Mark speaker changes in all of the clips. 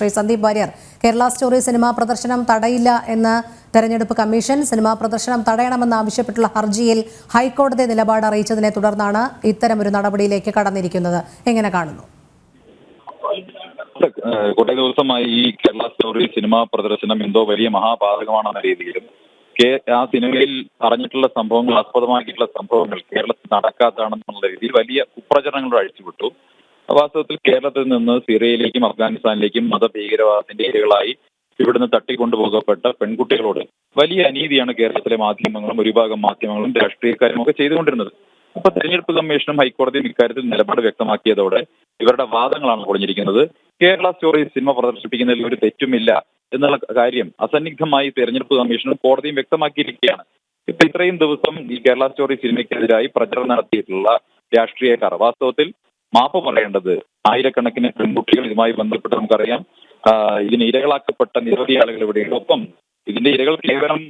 Speaker 1: Shri Sandeep Warrier. Kerala story cinema പ്രദർശനം തടയില്ല എന്ന് തെരഞ്ഞെടുപ്പ് കമ്മീഷൻ സിനിമാ പ്രദർശനം തടയണമെന്ന് ആവശ്യപ്പെട്ടുള്ള ഹർജിയിൽ ഹൈക്കോടതി നിലപാട് അറിയിച്ചതിനെ തുടർന്നാണ് ഇത്തരമൊരു നടപടിയിലേക്ക് കടന്നിരിക്കുന്നത്. എങ്ങനെ കാണുന്നു?
Speaker 2: കുറെ ദിവസമായി ഈ കേരള സ്റ്റോറി സിനിമാ പ്രദർശനം എന്തോ വലിയ മഹാപാതകമാണെന്ന രീതിയിലും ആ സിനിമയിൽ പറഞ്ഞിട്ടുള്ള സംഭവങ്ങൾ ആസ്പദമാക്കിയിട്ടുള്ള സംഭവങ്ങൾ കേരളത്തിൽ നടക്കാത്തതാണെന്നുള്ള രീതിയിൽ വലിയ കുപ്രചരണങ്ങൾ അഴിച്ചുവിട്ടു. വാസ്തവത്തിൽ കേരളത്തിൽ നിന്ന് സിറിയയിലേക്കും അഫ്ഗാനിസ്ഥാനിലേക്കും മതഭീകരവാദത്തിന്റെ ഇരകളായി ഇവിടുന്ന് തട്ടിക്കൊണ്ടുപോകപ്പെട്ട പെൺകുട്ടികളോട് വലിയ അനീതിയാണ് കേരളത്തിലെ മാധ്യമങ്ങളും ഒരു വിഭാഗം മാധ്യമങ്ങളും രാഷ്ട്രീയക്കാരും ഒക്കെ ചെയ്തുകൊണ്ടിരുന്നത്. അപ്പൊ തെരഞ്ഞെടുപ്പ് കമ്മീഷനും ഹൈക്കോടതിയും ഇക്കാര്യത്തിൽ നിലപാട് വ്യക്തമാക്കിയതോടെ ഇവരുടെ വാദങ്ങളാണ് പൊളിഞ്ഞിരിക്കുന്നത്. കേരള സ്റ്റോറി സിനിമ പ്രദർശിപ്പിക്കുന്നതിൽ ഒരു തെറ്റുമില്ല എന്നുള്ള കാര്യം അസന്നിഗ്ധമായി തെരഞ്ഞെടുപ്പ് കമ്മീഷനും കോടതിയും വ്യക്തമാക്കിയിരിക്കുകയാണ്. ഇപ്പൊ ഇത്രയും ദിവസം ഈ കേരള സ്റ്റോറി സിനിമയ്ക്കെതിരായി പ്രചരണം നടത്തിയിട്ടുള്ള രാഷ്ട്രീയക്കാർ വാസ്തവത്തിൽ മാപ്പ് പറയേണ്ടത് ആയിരക്കണക്കിന് പെൺകുട്ടികൾ ഇതുമായി ബന്ധപ്പെട്ട് നമുക്കറിയാം. ഇതിന് ഇരകളാക്കപ്പെട്ട നിരവധി ആളുകൾ ഇവിടെയുണ്ട്. ഒപ്പം ഇതിന്റെ ഇരകൾ കേവലം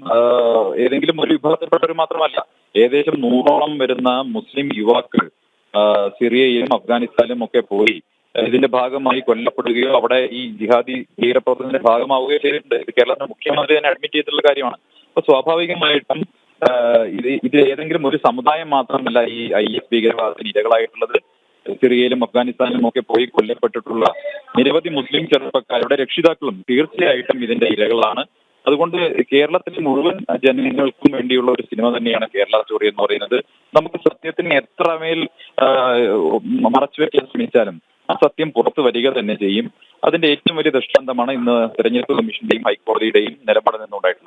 Speaker 2: ഏതെങ്കിലും ഒരു വിഭാഗത്തിൽപ്പെട്ടവർ മാത്രമല്ല ഏകദേശം നൂറോളം വരുന്ന മുസ്ലിം യുവാക്കൾ സിറിയയിലും അഫ്ഗാനിസ്ഥാനിലും ഒക്കെ പോയി ഇതിന്റെ ഭാഗമായി കൊല്ലപ്പെടുകയോ അവിടെ ഈ ജിഹാദി ഭീകരപ്രവർത്തനത്തിന്റെ ഭാഗമാവുകയോ ചെയ്തിട്ടുണ്ട്. ഇത് കേരളത്തിന്റെ മുഖ്യമന്ത്രി തന്നെ അഡ്മിറ്റ് ചെയ്തിട്ടുള്ള കാര്യമാണ്. അപ്പൊ സ്വാഭാവികമായിട്ടും ഇത് ഇത് ഏതെങ്കിലും ഒരു സമുദായം മാത്രമല്ല ഈ ഐ എസ് ഭീകരവാദത്തിന് ഇരകളായിട്ടുള്ളത്. സിറിയയിലും അഫ്ഗാനിസ്ഥാനിലും ഒക്കെ പോയി കൊല്ലപ്പെട്ടിട്ടുള്ള നിരവധി മുസ്ലിം ചെറുപ്പക്കാരുടെ രക്ഷിതാക്കളും തീർച്ചയായിട്ടും ഇതിന്റെ ഇരകളാണ്. അതുകൊണ്ട് കേരളത്തിലെ മുഴുവൻ ജനങ്ങൾക്കും വേണ്ടിയുള്ള ഒരു സിനിമ തന്നെയാണ് കേരള സ്റ്റോറി എന്ന് പറയുന്നത്. നമുക്ക് സത്യത്തിന് എത്രമേൽ മറച്ചു വെക്കാൻ ശ്രമിച്ചാലും ആ സത്യം പുറത്തു വരിക തന്നെ ചെയ്യും. അതിന്റെ ഏറ്റവും വലിയ ദൃഷ്ടാന്തമാണ് ഇന്ന് തെരഞ്ഞെടുപ്പ് കമ്മീഷന്റെയും ഹൈക്കോടതിയുടെയും നിലപാട് നിന്നുണ്ടായിട്ടുള്ളത്.